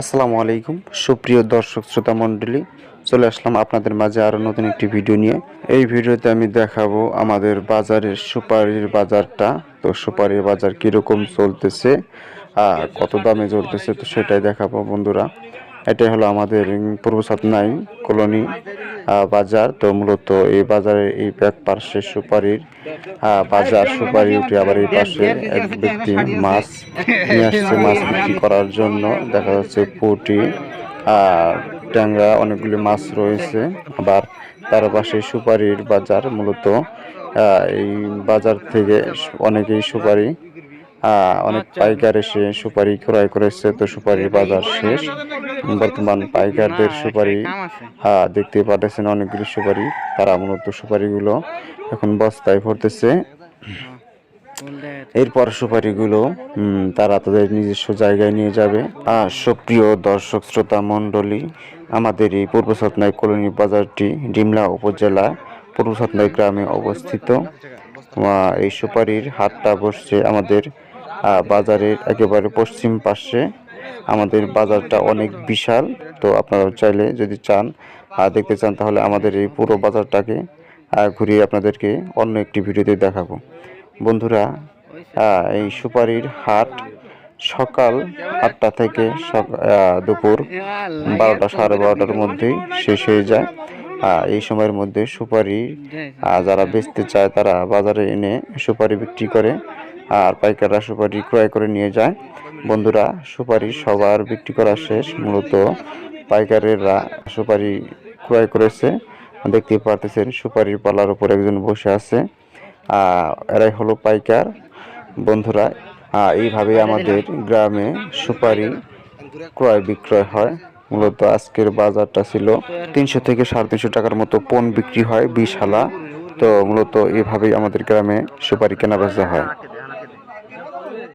আসসালামু আলাইকুম, সুপ্রিয় দর্শক শ্রোতা মণ্ডলী, চলে আসলাম আপনাদের মাঝে আরও নতুন একটি ভিডিও নিয়ে। এই ভিডিওতে আমি দেখাবো আমাদের বাজারের সুপারির বাজারটা, তো সুপারির বাজার কীরকম চলতেছে কত দামে চলতেছে, তো সেটাই দেখাবো বন্ধুরা। এটাই হলো আমাদের পূর্ব সাতনাই কলোনি। বাজার। তো মূলত এই বাজারের এই এক পার্শ্বে সুপারির বাজার সুপারি উঠে আবার এই পাশে এক ব্যক্তি মাছ নিয়ে আসছে মাছ বিক্রি করার জন্য। দেখা যাচ্ছে পুঁটি ট্যাংরা, অনেকগুলি মাছ রয়েছে। আবার তার পাশে সুপারির বাজার মূলত এই বাজার থেকে অনেকেই সুপারি অনেক পাইকার এসে সুপারি ক্রয় করেছে তো সুপারির বাজার শেষ। বর্তমান পাইকারদের সুপারি আহ, দেখতে পাচ্ছেন অনেকগুলি সুপারি। তারা মূলত সুপারিগুলো এখন বস্তায় ভরতেছে। এরপর সুপারিগুলো তারা তাদের নিজস্ব জায়গায় নিয়ে যাবে। আর সুপ্রিয় দর্শক শ্রোতা মণ্ডলী আমাদের এই পূর্ব সাতনাই কলোনি বাজারটি ডিমলা উপজেলা পূর্ব সাতনাই গ্রামে অবস্থিত। এই সুপারির হাটটা বসছে আমাদের বাজারের একেবারে পশ্চিম পাশে আমাদের বাজারটা অনেক বিশাল। তো আপনারা চাইলে যদি চান দেখতে চান, তাহলে আমাদের এই পুরো বাজারটাকে ঘুরিয়ে আপনাদেরকে অন্য একটি ভিডিওতে দেখাবো। বন্ধুরা এই সুপারির হাট সকাল আটটা থেকে দুপুর বারোটা সাড়ে বারোটার মধ্যেই শেষ হয়ে যায়। এই সময়ের মধ্যে সুপারি যারা বেচতে চায় তারা বাজারে এনে সুপারি বিক্রি করে। আর পাইকাররা সুপারি ক্রয় করে নিয়ে যায়। বন্ধুরা, সুপারি সবার বিক্রি করা শেষ। মূলত পাইকারেরা সুপারি ক্রয় করেছে। দেখতে পারতেছেন, সুপারির পালার উপর একজন বসে আছে। এরাই হলো পাইকার। বন্ধুরা এইভাবে আমাদের গ্রামে সুপারি ক্রয় বিক্রয় হয়। মূলত আজকের বাজারটা ছিল তিনশো থেকে সাড়ে তিনশো টাকার মতো পণ বিক্রি হয়, বিশ হালা। তো মূলত এভাবেই আমাদের গ্রামে সুপারি কেনা বেচা হয়।